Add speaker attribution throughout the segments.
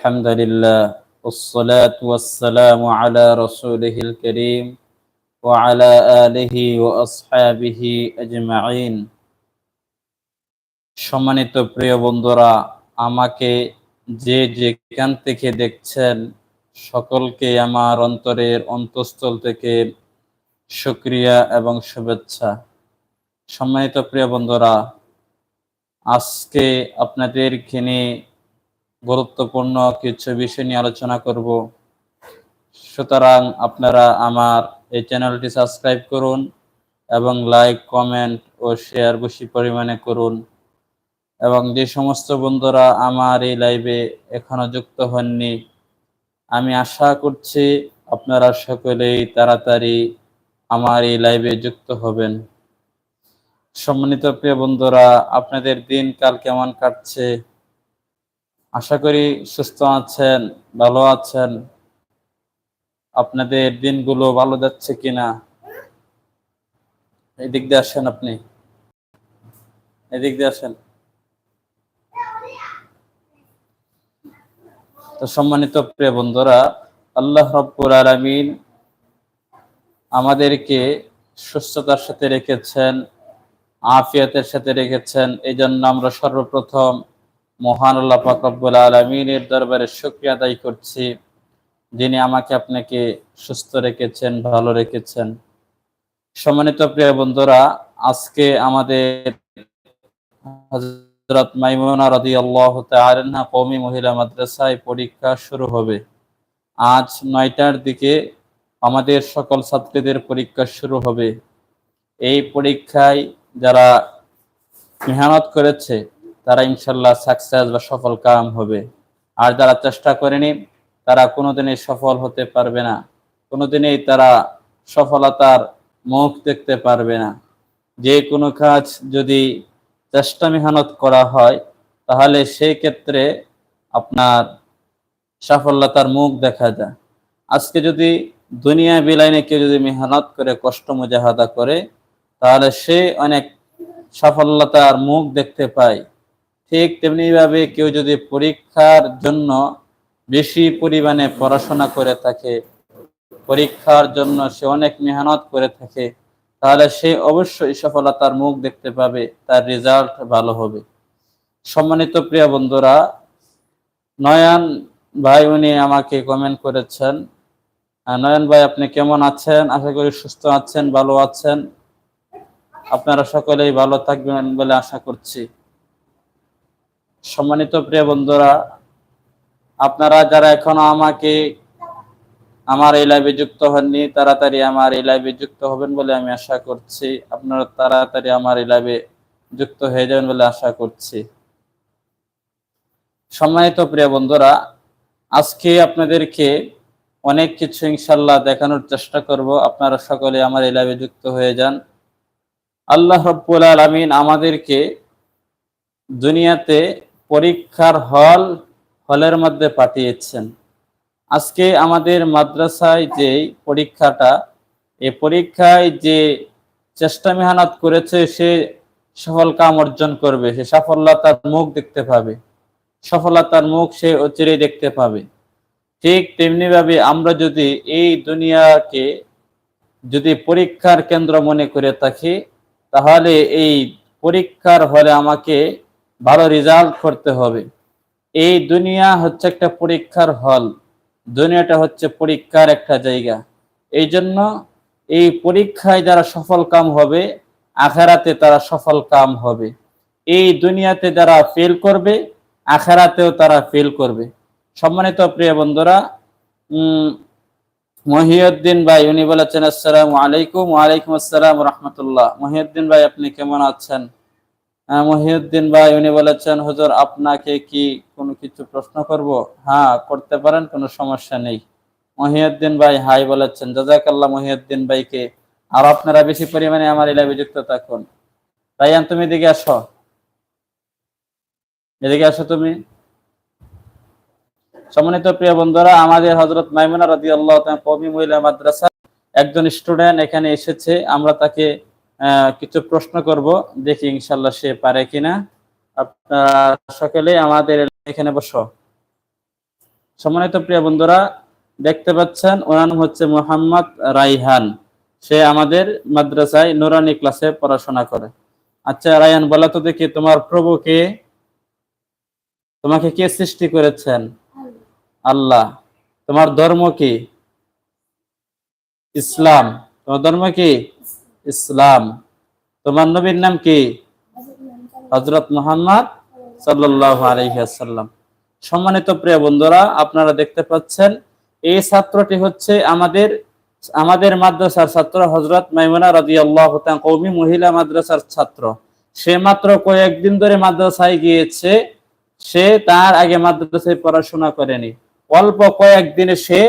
Speaker 1: الحمد لله والصلاة والسلام على رسوله الكريم وعلى آله وأصحابه أجمعين সম্মানিত প্রিয় বন্ধুরা আমাকে যে যেখান থেকে দেখছেন সকলকে আমার অন্তরের অন্তঃস্থল থেকে শুক্রিয়া এবং শুভেচ্ছা সম্মানিত প্রিয় বন্ধুরা আজকে আপনাদেরকে নিয়ে গুরুত্বপূর্ণ কিছু বিষয় নিয়ে আলোচনা করব। সুতরাং আপনারা আমার এই চ্যানেলটি সাবস্ক্রাইব করুন এবং লাইক, কমেন্ট ও শেয়ার বেশি পরিমাণে করুন। এবং যে সমস্ত বন্ধুরা আমার এই লাইভে এখনও যুক্ত হননি, আমি আশা করছি আপনারা সকলেই তাড়াতাড়ি আমার এই লাইভে যুক্ত হবেন। সম্মানিত প্রিয় বন্ধুরা, আপনাদের দিনকাল কেমন কাটছে? আশা করি সুস্থ আছেন, ভালো আছেন। আপনাদের দিনগুলো ভালো যাচ্ছে কিনা? এদিক দিয়ে আসেন আপনি। এদিক দিয়ে আসেন। তো সম্মানিত প্রিয় বন্ধুরা, আল্লাহ রব্বুল আলমিন আমাদেরকে সুস্থতার সাথে রেখেছেন, আফিয়াতের সাথে রেখেছেন। এই জন্য আমরা সর্বপ্রথম মহান আল্লাহ পাকবুল আলমিনের দরবারে শুক্রিয়া আদায় করছি। যিনি আমাকে আপনাকে সুস্থ রেখেছেন, ভালো রেখেছেন। সম্মানিত প্রিয় বন্ধুরা, আজকে আমাদের হজরত মাইমুনা রাদি আল্লাহ তালনা কৌমি মহিলা মাদ্রাসায় পরীক্ষা শুরু হবে। আজ নয়টার দিকে আমাদের সকল ছাত্রীদের পরীক্ষা শুরু হবে। এই পরীক্ষায় যারা মেহনত করেছে তারা ইনশাল্লাহ সাকসেস বা সফল কাম হবে। আর যারা চেষ্টা করেনি, তারা কোনোদিনই সফল হতে পারবে না। কোনোদিনই তারা সফলতার মুখ দেখতে পারবে না। যে কোনো কাজ যদি চেষ্টা মেহনত করা হয়, তাহলে সেই ক্ষেত্রে আপনার সাফল্যতার মুখ দেখা যায়। আজকে যদি দুনিয়া বিলাইনে কেউ যদি মেহনত করে, কষ্ট মুজাহাদা করে, তাহলে সে অনেক সফলতার মুখ দেখতে পায়। ঠিক তেমনিভাবে কেউ যদি পরীক্ষার জন্য বেশি পরিমাণে পড়াশোনা করে থাকে, পরীক্ষার জন্য সে অনেক মেহনত করে থাকে, তাহলে সে অবশ্যই সফলতার মুখ দেখতে পাবে, তার রেজাল্ট ভালো হবে। সম্মানিত প্রিয় বন্ধুরা, নয়ন ভাই উনি আমাকে কমেন্ট করেছেন। নয়ন ভাই, আপনি কেমন আছেন? আশা করি সুস্থ আছেন, ভালো আছেন। আপনারা সকলেই ভালো থাকবেন বলে আশা করছি। সম্মানিত প্রিয় বন্ধুরা, আপনারা যারা এখনও আমাকে আমার এই লাইভে যুক্ত হননি, তাড়াতাড়ি আমার এই লাইভে যুক্ত হবেন বলে আমি আশা করছি। আপনারা তাড়াতাড়ি আমার এই লাইভে যুক্ত হয়ে যাবেন বলে আশা করছি। সম্মানিত প্রিয় বন্ধুরা, আজকে আপনাদেরকে অনেক কিছু ইনশাল্লাহ দেখানোর চেষ্টা করব। আপনারা সকলে আমার এই লাইভে যুক্ত হয়ে যান। আল্লাহ রব্বুল আলমিন আমাদেরকে দুনিয়াতে পরীক্ষার হল, হলের মধ্যে পাঠিয়েছেন। আজকে আমাদের মাদ্রাসায় যে পরীক্ষাটা এই পরীক্ষায় যে চেষ্টা মেহনত করেছে, সে সফল কাম অর্জন করবে, সে সাফল্যতার মুখ দেখতে পাবে। সফলতার মুখ সে অচিরেই দেখতে পাবে। ঠিক তেমনিভাবে আমরা যদি এই দুনিয়াকে যদি পরীক্ষার কেন্দ্র মনে করে থাকি, তাহলে এই পরীক্ষার হলে আমাকে ভালো রেজাল্ট করতে হবে। এই দুনিয়া হচ্ছে একটা পরীক্ষার হল। দুনিয়াটা হচ্ছে পরীক্ষার একটা জায়গা। এই জন্য এই পরীক্ষায় যারা সফল কাম হবে, আখেরাতে তারা সফল কাম হবে। এই দুনিয়াতে যারা ফেল করবে, আখেরাতেও তারা ফেল করবে। সম্মানিত প্রিয় বন্ধুরা মহিউদ্দিন ভাই, উনি বলেছেন, আসসালামু আলাইকুম ওয়ালাইকুম আসসালাম রহমতুল্লাহ। মহিউদ্দিন ভাই, আপনি কেমন আছেন? মহিউদ্দিন ভাই, উনি বলেছেন, হুজুর, আপনাকে কি কোনো কিছু প্রশ্ন করব? হ্যাঁ করতে পারেন, কোনো সমস্যা নেই। মহিউদ্দিন ভাই, হাই, বলেছেন, জাজাকাল্লাহ মহিউদ্দিন ভাইকে, আর আপনারা বেশি পরিমাণে আমার ইলাবে যুক্ত থাকুন। তাই তুমি এদিকে আসো। এদিকে আসো তুমি। সম্মানিত প্রিয় বন্ধুরা, আমাদের হজরত মাইমুনা রাজি আল্লাহ কবি মহিলা মাদ্রাসা একজন স্টুডেন্ট এখানে এসেছে। আমরা তাকে কিছু প্রশ্ন করব, দেখি ইনশাল্লাহ সে পারে কিনা। আপনারা সকলে আমাদের এখানে বসো। সম্মানিত প্রিয় বন্ধুরা, দেখতে পাচ্ছেন, ওনার নাম হচ্ছে মোহাম্মদ রাইহান। সে আমাদের মাদ্রাসায় নুরানি ক্লাসে পড়াশোনা করে। আচ্ছা রায়হান বলো তো দেখি, তোমার প্রভু কে? তোমাকে কে সৃষ্টি করেছেন? আল্লাহ। তোমার ধর্ম কি? ইসলাম। তোমার ধর্ম কি? ইসলাম। তোমার নবীর নাম কি? হজরত মোহাম্মদ আলাইহি সম্মানিত প্রিয় বন্ধুরা, আপনারা দেখতে পাচ্ছেন, এই ছাত্রটি হচ্ছে আমাদের আমাদের মাদ্রাসার ছাত্র হজরত মাইমুনা রাদিয়াল্লাহু তাআলা কওমি মহিলা মাদ্রাসার ছাত্র। সে মাত্র কয়েকদিন ধরে মাদ্রাসায় গিয়েছে, সে তার আগে মাদ্রাসায় পড়াশোনা করেনি। অল্প কয়েকদিনে সে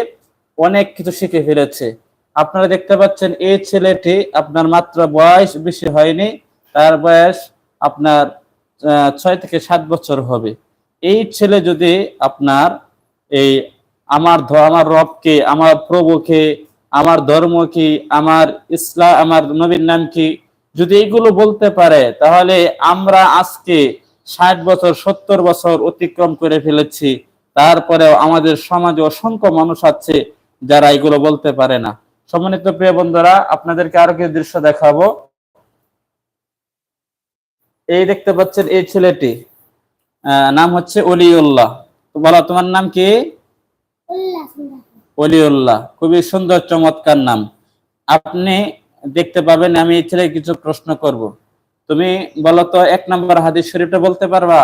Speaker 1: অনেক কিছু শিখে ফেলেছে। আপনারা দেখতে পাচ্ছেন, এই ছেলেটি আপনার মাত্র বয়স বেশি হয়নি, তার বয়স আপনার ছয় থেকে সাত বছর হবে। এই ছেলে যদি আপনার এই আমার আমার রবকে, আমার প্রভুকে, আমার ধর্ম কি আমার ইসলাম আমার নবীর নাম কি যদি এইগুলো বলতে পারে, তাহলে আমরা আজকে ষাট বছর, সত্তর বছর অতিক্রম করে ফেলেছি। তারপরেও আমাদের সমাজে অসংখ্য মানুষ আছে যারা এগুলো বলতে পারে না। সম্মানিত প্রিয় বন্ধুরা, আপনাদেরকে আরও কিছু দৃশ্য দেখাবো। এই দেখতে পাচ্ছেন এই ছেলেটি নাম হচ্ছে অলিউল্লাহ। বলো, তোমার নাম কি? অলিউল্লাহ। খুবই সুন্দর, চমৎকার নাম। আপনি দেখতে পাবেন, আমি এই ছেলে কিছু প্রশ্ন করব। তুমি বলো তো, এক নম্বর হাদিস শরীফটা বলতে পারবা?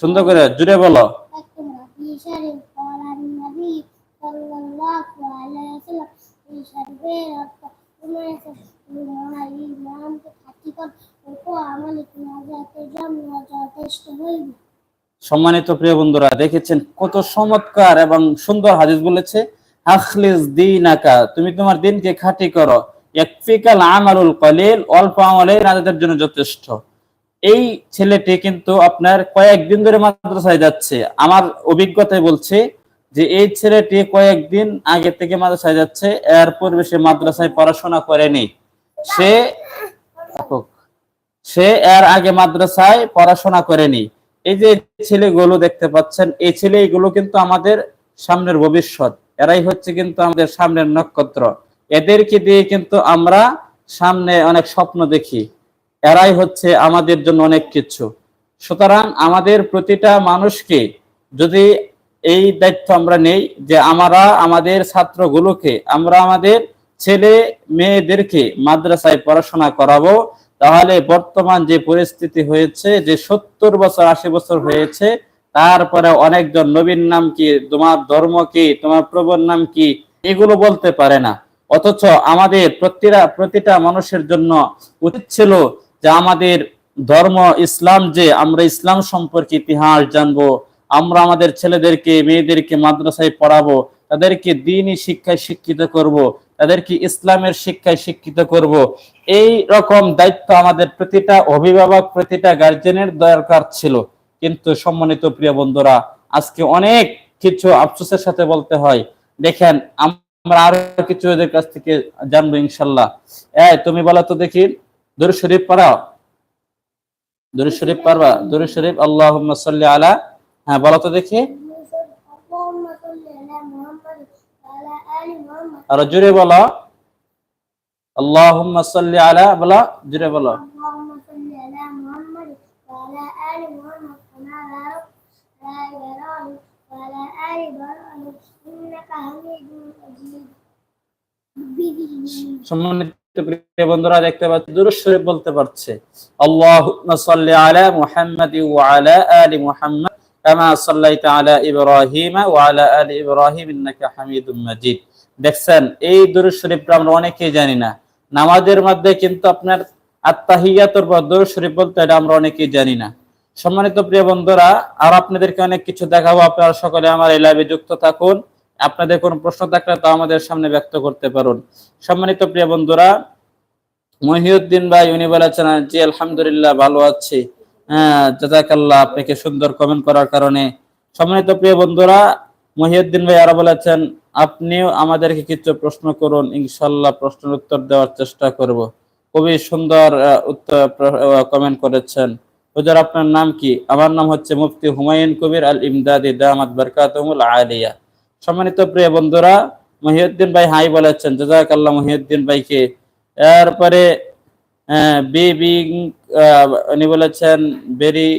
Speaker 1: সুন্দর করে, জুড়ে বলো। সম্মানিত প্রিয় বন্ধুরা, দেখেছেন কত চমৎকার এবং সুন্দর হাদিস বলেছে, আখলিস তুমি তোমার দিনকে খাঁটি করো। আমালুল কলিল, অল্প আমলে রাজাদের জন্য যথেষ্ট। এই ছেলেটি কিন্তু আপনার কয়েকদিন ধরে মাদ্রাসায় যাচ্ছে। আমার অভিজ্ঞতায় বলছে যে এই ছেলেটি কয়েকদিন আগে থেকে মাদ্রাসায় যাচ্ছে, এর পূর্বে সে মাদ্রাসায় পড়াশোনা করেনি। সে সে এর আগে মাদ্রাসায় পড়াশোনা করেনি। এই যে ছেলেগুলো দেখতে পাচ্ছেন, এই ছেলে ছেলেগুলো কিন্তু আমাদের সামনের ভবিষ্যৎ। এরাই হচ্ছে কিন্তু আমাদের সামনের নক্ষত্র। এদেরকে দিয়ে কিন্তু আমরা সামনে অনেক স্বপ্ন দেখি। এরাই হচ্ছে আমাদের জন্য অনেক কিছু। সুতরাং আমাদের প্রতিটা মানুষকে যদি এই দায়িত্ব আমরা নেই যে আমরা আমাদের ছাত্রগুলোকে, আমরা আমাদের ছেলে মেয়েদেরকে মাদ্রাসায় পড়াশোনা করাবো। তাহলে বর্তমান যে পরিস্থিতি হয়েছে, যে সত্তর বছর, আশি বছর হয়েছে, তারপরে অনেকজন নবীর নাম কি, তোমার ধর্ম কি, তোমার প্রভুর নাম কি, এগুলো বলতে পারে না। অথচ আমাদের প্রতিটা প্রতিটা মানুষের জন্য উচিত ছিল যে আমাদের ধর্ম, ইসলাম যে, আমরা ইসলাম সম্পর্কে ইতিহাস জানব আমরা আমাদের ছেলেদেরকে, মেয়েদেরকে মাদ্রাসায় পড়াবো, তাদেরকে দিনই শিক্ষায় শিক্ষিত করব, তাদেরকে ইসলামের শিক্ষায় শিক্ষিত করব। এই রকম দায়িত্ব আমাদের প্রতিটা অভিভাবক, প্রতিটা গার্জেনের দরকার ছিল। কিন্তু সম্মানিত প্রিয় বন্ধুরা, আজকে অনেক কিছু আফসোসের সাথে বলতে হয়। দেখেন, আমরা আরও কিছু এদের কাছ থেকে জানব ইনশাল্লাহ। এই, তুমি বলো তো দেখি, দরুদ শরীফ পড়াও? দরুদ শরীফ পারবা দরুদ শরীফ আল্লাহ আলা হ্যাঁ বলো তো দেখি। আর জোরে বলো। আল্লাহুম্মা সাল্লি আলা, বলো, জোরে বলো। সম্মানিত প্রিয় দেখতে পাচ্ছি বলতে পারছে। আল্লাহুম্মা সাল্লি আলা মুহাম্মাদ ওয়া আলা আলি মুহাম্মাদ। কামা আলা ইব্রাহিম ইব্রাহিম ইন্নাকা হামিদুম মাজিদ। দেখছেন, এই আমরা অনেকেই জানি না। নামাজের মধ্যে কিন্তু আপনার আত্তাহিয়াতুর পর দুরূদ শরীফ বলতে এটা আমরা অনেকেই জানি না। সম্মানিত প্রিয় বন্ধুরা, আর আপনাদেরকে অনেক কিছু দেখাবো। আপনারা সকলে আমার এই লাইভে যুক্ত থাকুন। আপনাদের কোনো প্রশ্ন থাকলে তা আমাদের সামনে ব্যক্ত করতে পারুন। সম্মানিত প্রিয় বন্ধুরা, মহিউদ্দিন ভাই, উনি বলেছেন আলহামদুলিল্লাহ, ভালো আছি। জাজাকাল্লাহ আপনাকে সুন্দর কমেন্ট করার কারণে। সম্মানিত প্রিয় বন্ধুরা, মহিউদ্দিন ভাই আরও বলেছেন, আপনিও আমাদেরকে কিছু প্রশ্ন করুন, ইনশাল্লাহ প্রশ্নের উত্তর দেওয়ার চেষ্টা করব। খুবই সুন্দর উত্তর কমেন্ট করেছেন। হুজুর, আপনার নাম কি? আমার নাম হচ্ছে মুফতি হুমায়ুন কবির আল ইমদাদি দামাত বরকাতুল আলিয়া। সম্মানিত প্রিয় বন্ধুরা, মহিউদ্দিন ভাই হাই বলেছেন জাজাকাল্লাহ মহিউদ্দিন ভাইকে। এরপরে বিবি উনি বলেছেন, বেরি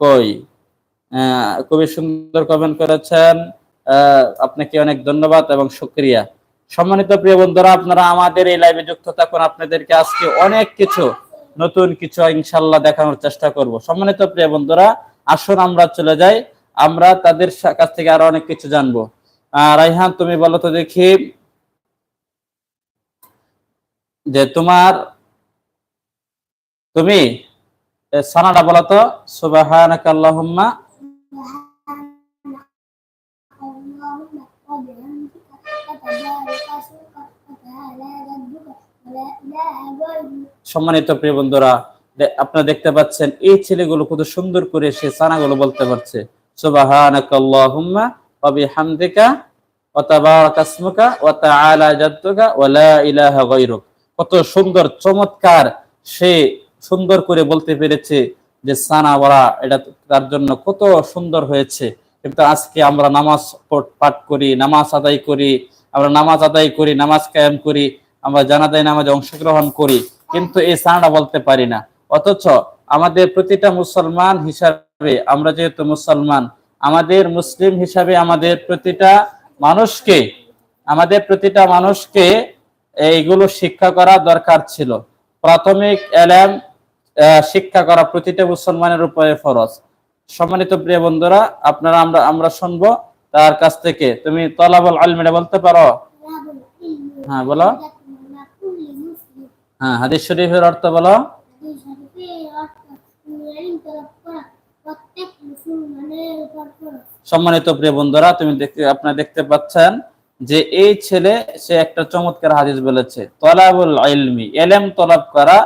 Speaker 1: কই? খুবই সুন্দর কমেন্ট করেছেন। আপনাকে অনেক ধন্যবাদ এবং শুক্রিয়া। সম্মানিত প্রিয় বন্ধুরা, আপনারা আমাদের এই লাইভে যুক্ত থাকুন। আপনাদেরকে আজকে অনেক কিছু, নতুন কিছু ইনশাল্লাহ দেখানোর চেষ্টা করব। সম্মানিত প্রিয় বন্ধুরা, আসুন আমরা চলে যাই। আমরা তাদের কাছ থেকে আরও অনেক কিছু জানব। রাইহান, তুমি বলো তো দেখি যে তোমার তুমি সানাটা বলো তো,
Speaker 2: সুবাহানাকাল্লাহুম্মা।
Speaker 1: সম্মানিত প্রিয় বন্ধুরা আপনারা দেখতে পাচ্ছেন, এই ছেলেগুলো কত সুন্দর করে সে সানাগুলো বলতে পারছে, সুবাহানাকাল্লাহুম্মা, ওয়া বিহামদিকা, ওয়া তাবারাকাসমুকা ওয়া তাআলা জাদ্দুকা, ওয়া লা ইলাহা গায়রুক। কত সুন্দর, চমৎকার সে সুন্দর করে বলতে পেরেছে যে সানা বলা এটা তার জন্য কত সুন্দর হয়েছে। কিন্তু আজকে আমরা নামাজ পাঠ করি, নামাজ আদায় করি, আমরা নামাজ আদায় করি, নামাজ কায়েম করি, আমরা জানাজায় নামাজে অংশগ্রহণ করি, কিন্তু এই সানাটা বলতে পারি না। অথচ আমাদের প্রতিটা মুসলমান হিসাবে, আমরা যেহেতু মুসলমান, আমাদের মুসলিম হিসাবে আমাদের প্রতিটা মানুষকে, আমাদের প্রতিটা মানুষকে এইগুলো শিক্ষা করা দরকার ছিল। প্রাথমিক এলএম শিক্ষা করা প্রতিটা মুসলমানের উপরে ফরজ। সম্মানিত প্রিয় বন্ধুরা, আপনারা আমরা আমরা শুনব তার কাছ থেকে। তুমি তলাবল আলমিরা বলতে পারো? হ্যাঁ বলো। হ্যাঁ হাদিস শরীফের অর্থ বলো। সম্মানিত প্রিয় বন্ধুরা, তুমি দেখতে, আপনারা দেখতে পাচ্ছেন যে এই ছেলে, সে একটা চমৎকার হাদিস বলেছে, তলাবুল ইলমি, এলেম তলাব করা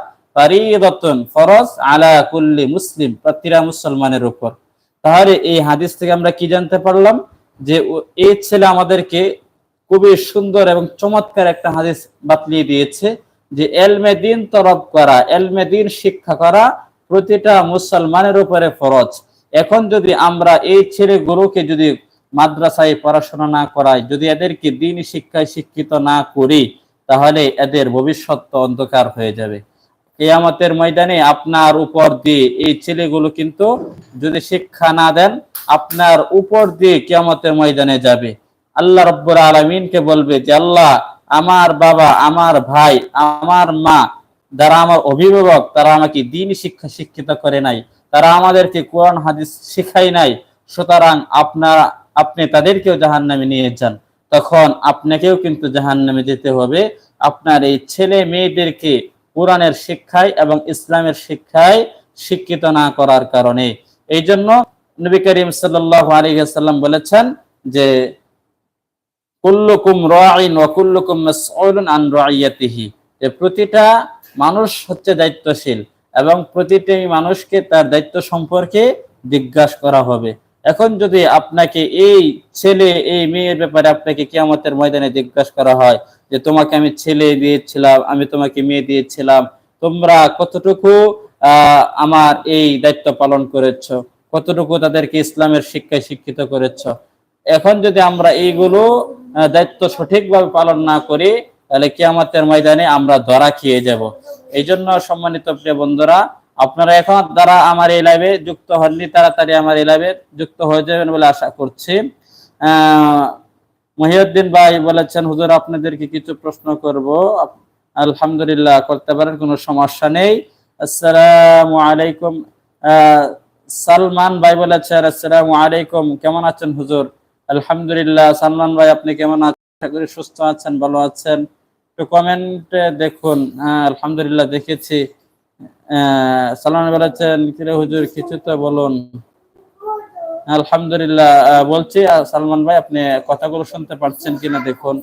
Speaker 1: ফরজ আলা কুল্লি মুসলিম প্রতিটা মুসলমানের উপর। তাহলে এই হাদিস থেকে আমরা কি জানতে পারলাম? যে এই ছেলে আমাদেরকে খুবই সুন্দর এবং চমৎকার একটা হাদিস বাতলিয়ে দিয়েছে যে, এলমে দিন তরফ করা, এলমে দিন শিক্ষা করা প্রতিটা মুসলমানের উপরে ফরজ। এখন যদি আমরা এই ছেলেগুলোকে যদি মাদ্রাসায় পড়াশোনা না করায় যদি এদেরকে দিন শিক্ষায় শিক্ষিত না করি, তাহলে এদের ভবিষ্যৎ অন্ধকার হয়ে যাবে। কেয়ামতের ময়দানে আপনার উপর দিয়ে এই ছেলেগুলো কিন্তু যদি শিক্ষা না দেন, আপনার উপর দিয়ে কেয়ামতের ময়দানে যাবে। আল্লাহ রব্বুর আলমিনকে বলবে যে, আল্লাহ, আমার বাবা, আমার ভাই, আমার মা, যারা আমার অভিভাবক, তারা আমাকে দিন শিক্ষা শিক্ষিত করে নাই। তারা আমাদেরকে কোরআন, হাদিস শিখাই নাই। সুতরাং আপনারা আপনি তাদেরকেও জাহান নামে নিয়ে যান। তখন আপনাকেও কিন্তু জাহান নামে যেতে হবে। আপনার এই ছেলে মেয়েদেরকে কোরআনের শিক্ষায় এবং ইসলামের শিক্ষায় শিক্ষিত না করার কারণে। এই জন্য নবী করিম সাল্লাম বলেছেন যে, কুল্লুকুম রাইন যে প্রতিটা মানুষ হচ্ছে দায়িত্বশীল এবং প্রতিটি মানুষকে তার দায়িত্ব সম্পর্কে জিজ্ঞাসা করা হবে। এখন যদি আপনাকে এই ছেলে, এই মেয়ের ব্যাপারে আপনাকে কিয়ামতের ময়দানে জিজ্ঞাসা করা হয় যে, তোমাকে আমি ছেলে দিয়েছিলাম, আমি তোমাকে মেয়ে দিয়েছিলাম, তোমরা কতটুকু আমার এই দায়িত্ব পালন করেছ? কতটুকু তাদেরকে ইসলামের শিক্ষায় শিক্ষিত করেছ? এখন যদি আমরা এইগুলো দায়িত্ব সঠিকভাবে পালন না করি, তাহলে কিয়ামতের ময়দানে আমরা ধরা খেয়ে যাব। এই জন্য সম্মানিত প্রিয় বন্ধুরা আপনারা এখন যারা আমার এই লাইভে যুক্ত হননি, তাড়াতাড়ি আমার এই লাইভে যুক্ত হয়ে যাবেন বলে আশা করছি। মহিউদ্দিন ভাই বলেছেন, হুজুর, আপনাদেরকে কিছু প্রশ্ন করব। আলহামদুলিল্লাহ, করতে পারেন, কোনো সমস্যা নেই। আসসালামু আলাইকুম। সালমান ভাই বলেছেন, আসসালামু আলাইকুম, কেমন আছেন হুজুর? আলহামদুলিল্লাহ, সালমান ভাই, আপনি কেমন আছেন? আশা করি সুস্থ আছেন, ভালো আছেন। একটু কমেন্টে দেখুন। আলহামদুলিল্লাহ, দেখেছি। ভাই বলেছেন হুজুর, কিছু তো বলুন। আলহামদুলিল্লাহ বলছি সালমান ভাই, আপনি কথাগুলো শুনতে পাচ্ছেন কিনা দেখুন।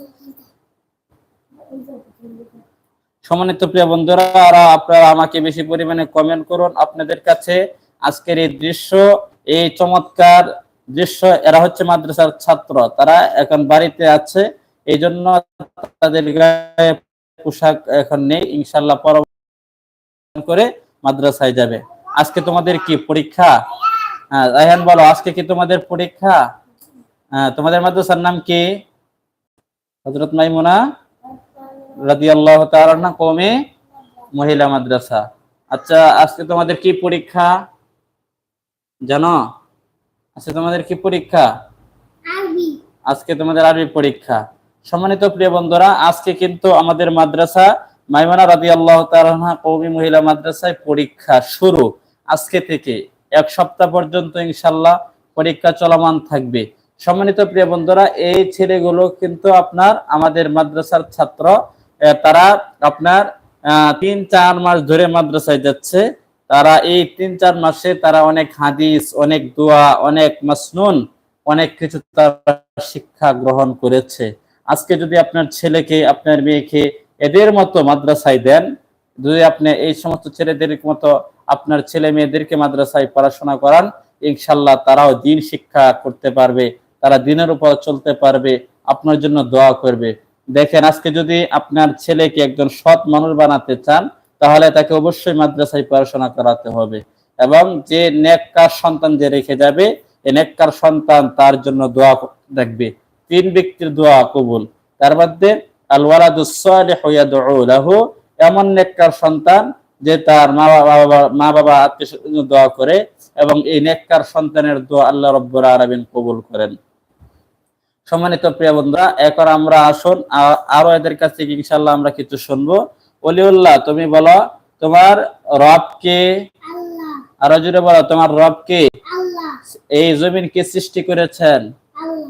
Speaker 1: সম্মানিত প্রিয় বন্ধুরা আপনারা আমাকে বেশি পরিমাণে কমেন্ট করুন। আপনাদের কাছে আজকের এই দৃশ্য, এই চমৎকার দৃশ্য, এরা হচ্ছে মাদ্রাসার ছাত্র। তারা এখন বাড়িতে আছে এই জন্য তাদের পোশাক এখন নেই। ইনশাল্লাহ পরবর্তী করে মাদ্রাসায় যাবে। আজকে তোমাদের কি পরীক্ষা? হ্যাঁ রায়হান বলো আজকে কি তোমাদের পরীক্ষা? হ্যাঁ তোমাদের মাদ্রাসার নাম কি? হজরত মাইমুনা রাদিয়াল্লাহু তাআলা না কমে মহিলা মাদ্রাসা। আচ্ছা আজকে তোমাদের কি পরীক্ষা? জানো? আজকে তোমাদের কি পরীক্ষা? আজকে তোমাদের আরবি পরীক্ষা। সম্মানিত প্রিয় বন্ধুরা আজকে কিন্তু আমাদের মাদ্রাসা মাইমানা রাদি আল্লাহ কৌমি মহিলা মাদ্রাসায় পরীক্ষা শুরু। আজকে থেকে এক সপ্তাহ পর্যন্ত ইনশাল্লাহ পরীক্ষা চলমান থাকবে। সম্মানিত প্রিয় বন্ধুরা, এই ছেলেগুলো কিন্তু আপনার আমাদের মাদ্রাসার ছাত্র তারা আপনার তিন চার মাস ধরে মাদ্রাসায় যাচ্ছে। তারা এই তিন চার মাসে তারা অনেক হাদিস, অনেক দোয়া, অনেক মাসনুন, অনেক কিছু তারা শিক্ষা গ্রহণ করেছে। আজকে যদি আপনার ছেলেকে, আপনার মেয়েকে এদের মতো মাদ্রাসায় দেন। যদি আপনি এই সমস্ত ছেলেদের মতো আপনার ছেলে মেয়েদেরকে মাদ্রাসায় পড়াশোনা করান, ইনশাল্লাহ তারাও দিন শিক্ষা করতে পারবে, তারা দিনের উপর চলতে পারবে, আপনার জন্য দোয়া করবে। দেখেন, আজকে যদি আপনার ছেলেকে একজন সৎ মানুষ বানাতে চান, তাহলে তাকে অবশ্যই মাদ্রাসায় পড়াশোনা করাতে হবে। এবং যে নেককার সন্তান যে রেখে যাবে এ নেককার সন্তান তার জন্য দোয়া রাখবে তিন ব্যক্তির দোয়া কবুল। তার মধ্যে আল লাহু। এমন নেককার সন্তান যে তার মা বাবা মা বাবা আত্মীয় দোয়া করে এবং এই নেককার সন্তানের দোয়া আল্লাহ রব্বুল আলামিন কবুল করেন। সম্মানিত প্রিয় বন্ধুরা এখন আমরা আসুন আরও এদের কাছ থেকে ইনশাল্লাহ আমরা কিছু শুনব। অলিউল্লাহ তুমি বলো তোমার রবকে
Speaker 2: আল্লাহ।
Speaker 1: আরও জুড়ে বলো তোমার রবকে
Speaker 2: আল্লাহ।
Speaker 1: এই জমিন কে সৃষ্টি করেছেন?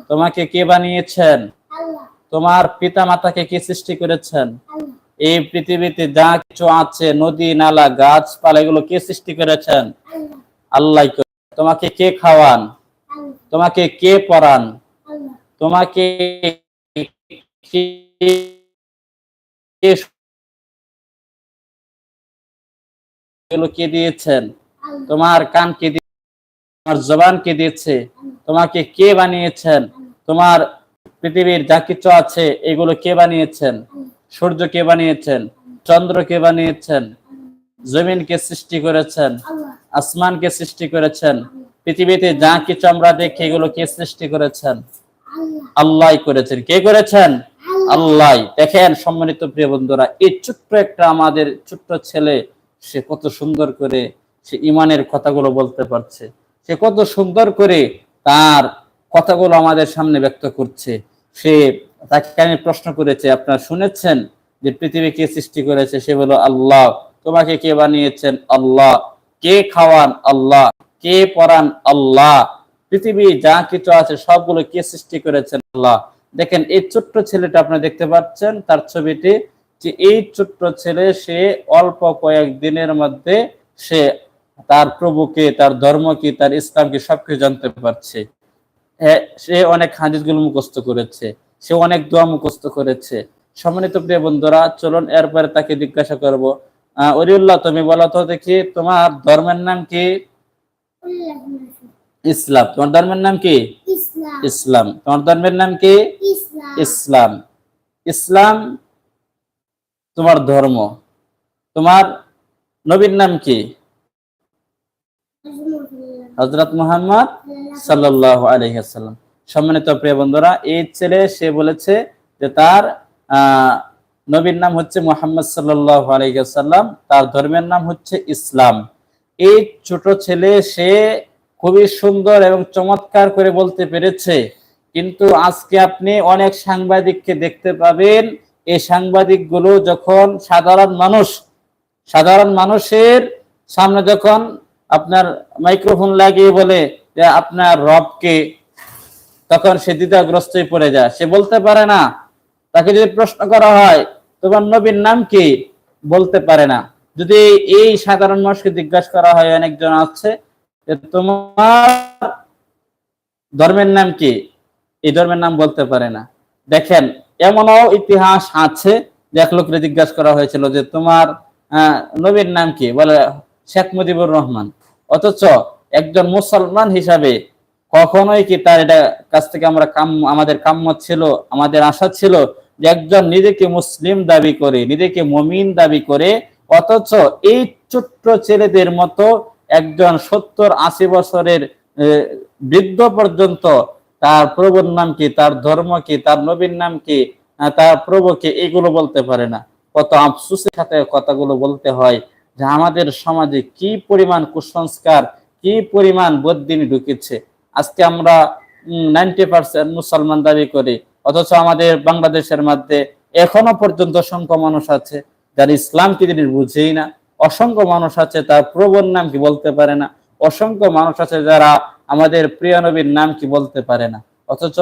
Speaker 1: তোমাকে কে বানিয়েছেন? তোমার পিতা মাতাকে কে সৃষ্টি করেছেন? এই পৃথিবীতে যা কিছু আছে নদী নালা গাছপালা এগুলো কে সৃষ্টি করেছেন?
Speaker 2: আল্লাহ।
Speaker 1: তোমাকে কে খাওয়ান? তোমাকে কে পড়ান? তোমাকে কে দিয়েছেন? তোমার কান কে দিয়ে তোমার জবান কে দিয়েছে? তোমাকে কে বানিয়েছেন? তোমার পৃথিবীর যা কিছু আছে, এগুলো কে বানিয়েছেন? সূর্য কে বানিয়েছেন? চন্দ্র কে বানিয়েছেন? জমিনকে সৃষ্টি করেছেন? আসমানকে সৃষ্টি করেছেন? পৃথিবীতে যা কিছু আমরা দেখি, এগুলো কে সৃষ্টি করেছেন?
Speaker 2: আল্লাহ
Speaker 1: করেছেন। কে করেছেন?
Speaker 2: আল্লাহ।
Speaker 1: দেখেন সম্মানিত প্রিয় বন্ধুরা, এই ছোট্ট একটা আমাদের ছোট্ট ছেলে, সে কত সুন্দর করে সে ইমানের কথাগুলো বলতে পারছে। সে কত সুন্দর করে তার কথাগুলো আমাদের সামনে ব্যক্ত করছে। সে তাকে আমি প্রশ্ন করেছে, আপনারা শুনেছেন যে পৃথিবী কে সৃষ্টি করেছে? সে বলো আল্লাহ। তোমাকে কে বানিয়েছেন? আল্লাহ। কে খাওয়ান? আল্লাহ। কে পড়ান আল্লাহ। পৃথিবী যা কিছু আছে সবগুলো কে সৃষ্টি করেছেন? আল্লাহ। দেখেন, এই ছোট্ট ছেলেটা আপনি দেখতে পাচ্ছেন, তার ছবিটি যে এই ছোট্ট ছেলে, সে অল্প কয়েক দিনের মধ্যে সে তার প্রভুকে, তার ধর্মকে, তার ইসলামকে সবকিছু জানতে পারছে। সে অনেক হাদিসগুলো মুখস্থ করেছে সে অনেক দোয়া মুখস্থ করেছে। সম্মানিত প্রিয় বন্ধুরা চলুন এরপরে তাকে জিজ্ঞাসা করব। অরিউল্লাহ তুমি বলো তো দেখি তোমার ধর্মের নাম কি? ইসলাম। তোমার ধর্মের নাম কি?
Speaker 2: ইসলাম।
Speaker 1: তোমার ধর্মের নাম কি?
Speaker 2: ইসলাম।
Speaker 1: ইসলাম তোমার ধর্ম। তোমার নবীর নাম কি? হজরত মোহাম্মদ সাল্লাহ আলহিহাল্লাম সম্মানিত প্রিয় বন্ধুরা, এই ছেলে, সে বলেছে যে তার নবীর নাম হচ্ছে মোহাম্মদ সাল্লাহ আলহিহাল্লাম তার ধর্মের নাম হচ্ছে ইসলাম। এই ছোট ছেলে, সে খুবই সুন্দর এবং চমৎকার করে বলতে পেরেছে, কিন্তু আজকে আপনি অনেক সাংবাদিককে দেখতে পাবেন, এই সাংবাদিকগুলো যখন সাধারণ মানুষ, সাধারণ মানুষের সামনে যখন আপনার মাইক্রোফোন লাগিয়ে বলে যে আপনার রবকে তখন সে দ্বিধাগ্রস্ত পড়ে যায়। সে বলতে পারে না। তাকে যদি প্রশ্ন করা হয়, তোমার নবীর নাম কি? বলতে পারে না। যদি এই সাধারণ মানুষকে জিজ্ঞাসা করা হয়, অনেকজন আছে, যে তোমার ধর্মের নাম কি? এই ধর্মের নাম বলতে পারে না। দেখেন, এমনও ইতিহাস আছে যে এক লোককে জিজ্ঞাসা করা হয়েছিল যে তোমার নবীর নাম কি? বলে, শেখ মুজিবুর রহমান। অথচ একজন মুসলমান হিসাবে কখনোই কি তার এটা কাছ থেকে আমরা কাম্য আমাদের কাম্য ছিল, আমাদের আশা ছিল যে একজন নিজেকে মুসলিম দাবি করে, নিজেকে মমিন দাবি করে, অথচ এই ছোট্ট ছেলেদের মতো একজন সত্তর আশি বছরের বৃদ্ধ পর্যন্ত তার প্রভুর নাম কি, তার ধর্ম কি, তার নবীর নাম কি তার প্রভু কি এগুলো বলতে পারে না। কত আফসুসের সাথে কথাগুলো বলতে হয় যে আমাদের সমাজে কি পরিমাণ কুসংস্কার, কি পরিমাণ বদিনী ঢুকেছে? আজকে আমরা নাইনটি পার্সেন্ট মুসলমান দাবি করি, অথচ আমাদের বাংলাদেশের মধ্যে এখনও পর্যন্ত অসংখ্য মানুষ আছে যারা ইসলাম কি জিনিস বুঝেই না। অসংখ্য মানুষ আছে তার প্রভুর নাম কি বলতে পারে না। অসংখ্য মানুষ আছে যারা আমাদের প্রিয় নবীর নাম কি বলতে পারে না। অথচ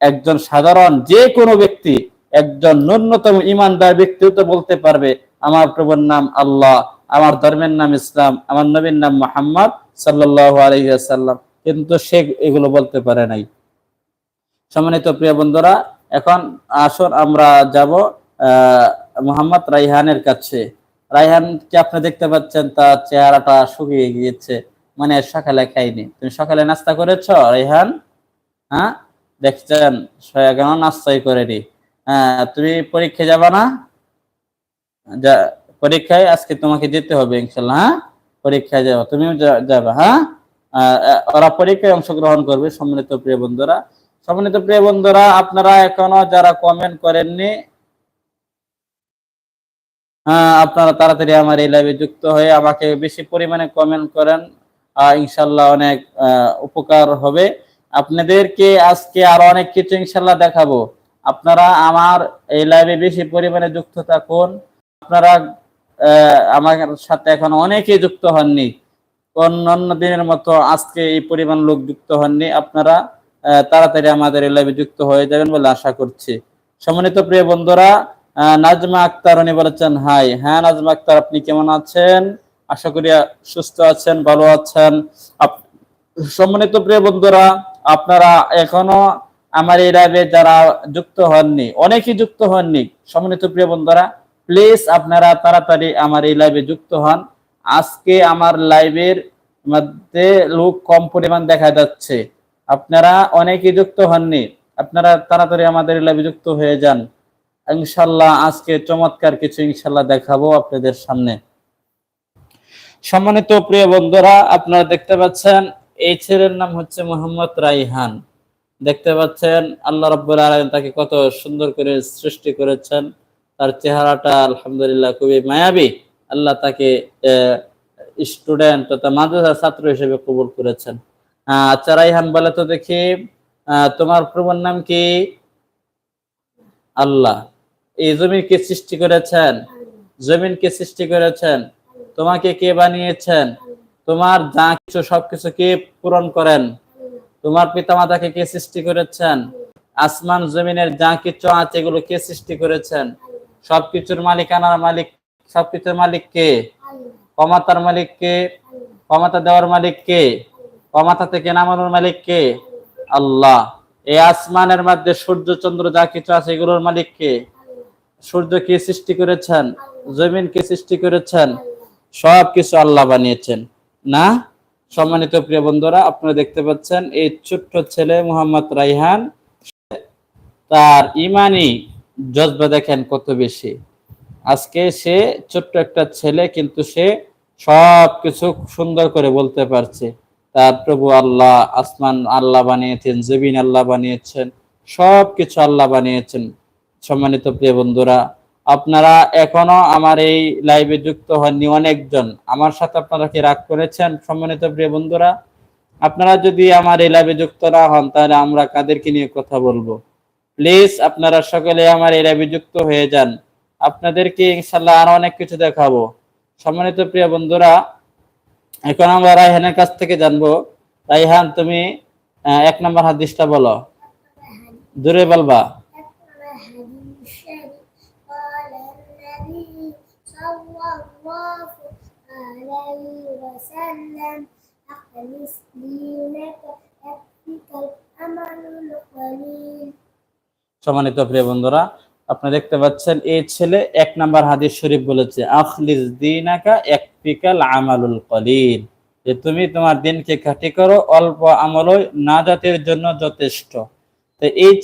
Speaker 1: একজন সাধারণ যে কোনো ব্যক্তি, একজন ন্যূনতম ইমানদার ব্যক্তিও তো বলতে পারবে আমার প্রভুর নাম আল্লাহ, আমার ধর্মের নাম ইসলাম, আমার নবীর নাম মোহাম্মদ সাল্লাহ আলহিহাসাল্লাম কিন্তু সে এগুলো বলতে পারে নাই। সম্মানিত প্রিয় বন্ধুরা, এখন আসুন আমরা যাব মোহাম্মদ রাইহানের কাছে। রাইহানকে আপনি দেখতে পাচ্ছেন? তার চেহারাটা শুকিয়ে গিয়েছে মানে সকালে খাইনি তুমি সকালে নাস্তা করেছ, রাইহান? হ্যাঁ? দেখছেন? এখনও নাস্তাই করেনি? হ্যাঁ তুমি পরীক্ষা যাবা না? যা, পরীক্ষায় আজকে তোমাকে যেতে হবে ইনশাল্লাহ হ্যাঁ? পরীক্ষায় যাব, তুমিও যাবে হ্যাঁ? ওরা পরীক্ষায় অংশগ্রহণ করবে, সম্মানিত প্রিয় বন্ধুরা। সম্মানিত প্রিয় বন্ধুরা, আপনারা এখনও যারা কমেন্ট করেননি হ্যাঁ আপনারা তাড়াতাড়ি আমার এই লাইভে যুক্ত হয়ে আমাকে বেশি পরিমাণে কমেন্ট করেন ইনশাল্লাহ অনেক উপকার হবে। আপনাদেরকে আজকে আরও অনেক কিছু ইনশাল্লাহ দেখাবো। আপনারা আমার এই লাইভে বেশি পরিমাণে যুক্ত থাকুন আপনারা আমার সাথে এখন অনেকে যুক্ত হননি। অন্যান্য দিনের মতো আজকে এই পরিমাণ লোক যুক্ত হননি। আপনারা তাড়াতাড়ি আমাদের এই লাইভে যুক্ত হয়ে যাবেন বলে আশা করছি। সম্মানিত প্রিয় বন্ধুরা নাজমা আক্তার, উনি বলেছেন, হাই হ্যাঁ নাজমা আক্তার, আপনি কেমন আছেন? আশা করি সুস্থ আছেন, ভালো আছেন। সম্মানিত প্রিয় বন্ধুরা, আপনারা এখনও আমার এই লাইভে যারা যুক্ত হননি, অনেকেই যুক্ত হননি। সম্মানিত প্রিয় বন্ধুরা প্লিজ আপনারা তাড়াতাড়ি আমার এই লাইভে যুক্ত হন। আজকে আমার লাইভের মধ্যে লোক কম পরিমাণ দেখা যাচ্ছে। আপনারা অনেকেই যুক্ত হননি। আপনারা তাড়াতাড়ি আমাদের লাইভে যুক্ত হয়ে যান। ইনশাল্লাহ আজকে চমৎকার কিছু ইনশাল্লাহ দেখাবো আপনাদের সামনে। সম্মানিত প্রিয় বন্ধুরা, আপনারা দেখতে পাচ্ছেন, এই ছেলের নাম হচ্ছে মোহাম্মদ রাইহান। দেখতে পাচ্ছেন, আল্লাহ রব্বুল আলামিন তাকে কত সুন্দর করে সৃষ্টি করেছেন। তার চেহারাটা আলহামদুলিল্লাহ খুবই মায়াবী। আল্লাহ তাকে স্টুডেন্ট তথা মাদ্রাসার ছাত্র হিসেবে কবুল করেছেন। আচ্ছা রাইহান, বলে তো দেখি তোমার প্রভুর নাম কি? আল্লাহ। এই জমিন কে সৃষ্টি করেছেন? জমিন কে সৃষ্টি করেছেন? তোমাকে কে বানিয়েছেন? তোমার যা কিছু, সবকিছু কে পূরণ করেন? তোমার পিতামাতাকে কে সৃষ্টি করেছেন? আসমান, জমিনের যা কিছু আছে, এগুলো কে সৃষ্টি করেছেন? সবকিছুর মালিকানার মালিক, সবকিছুর মালিক কে? ক্ষমতার মালিক কে? ক্ষমতা দেওয়ার মালিক কে? ক্ষমতা থেকে নামানোর মালিক কে? আল্লাহ। এই আসমানের মধ্যে সূর্য, চন্দ্র যা কিছু আছে, এগুলোর মালিক কে? সূর্য কে সৃষ্টি করেছেন? জমিন কে সৃষ্টি করেছেন? সব কিছু আল্লাহ বানিয়েছেন। না? সম্মানিত প্রিয় বন্ধুরা, আপনারা দেখতে পাচ্ছেন, এই ছোট্ট ছেলে মোহাম্মদ রাইহান, তার ইমানি জজবা দেখেন কত বেশি। আজকে সে ছোট্ট একটা ছেলে, কিন্তু সে সব কিছু সুন্দর করে বলতে পারছে। তার প্রভু আল্লাহ, আসমান আল্লাহ বানিয়েছেন, জমিন আল্লাহ বানিয়েছেন সব কিছু আল্লাহ বানিয়েছেন। সম্মানিত প্রিয় বন্ধুরা, আপনারা এখনও আমার এই লাইভে যুক্ত হননি অনেকজন। আমার সাথে আপনারা কি রাগ করেছেন, সম্মানিত প্রিয় বন্ধুরা? আপনারা যদি আমার এই লাইভে যুক্ত না হন, তাহলে আমরা কাদেরকে নিয়ে কথা বলব? প্লিজ আপনারা সকলে আমার এই লাইভে যুক্ত হয়ে যান আপনাদেরকে ইনশাল্লাহ আরো অনেক কিছু দেখাবো সম্মানিত প্রিয় বন্ধুরা এখন আমরা রাইহানের কাছ থেকে জানবো রাইহান তুমি আহ, এক নম্বর হাদিসটা বলো দূরে বলবা
Speaker 2: الحديث الشريف قال النبي صلى الله عليه وسلم أخلص دينك يكفيك الأمل القليل
Speaker 1: সম্মানিত প্রিয় বন্ধুরা, আপনি দেখতে পাচ্ছেন এই ছেলে এক নাম্বার হাদিস শরীফ বলেছে, আখলিস দিনাকা একফিকাল আমালুল কলিল। যে তুমি তোমার দিনকে খাঁটি করো, অল্প আমলই নাজাতের জন্য যথেষ্ট। তো এই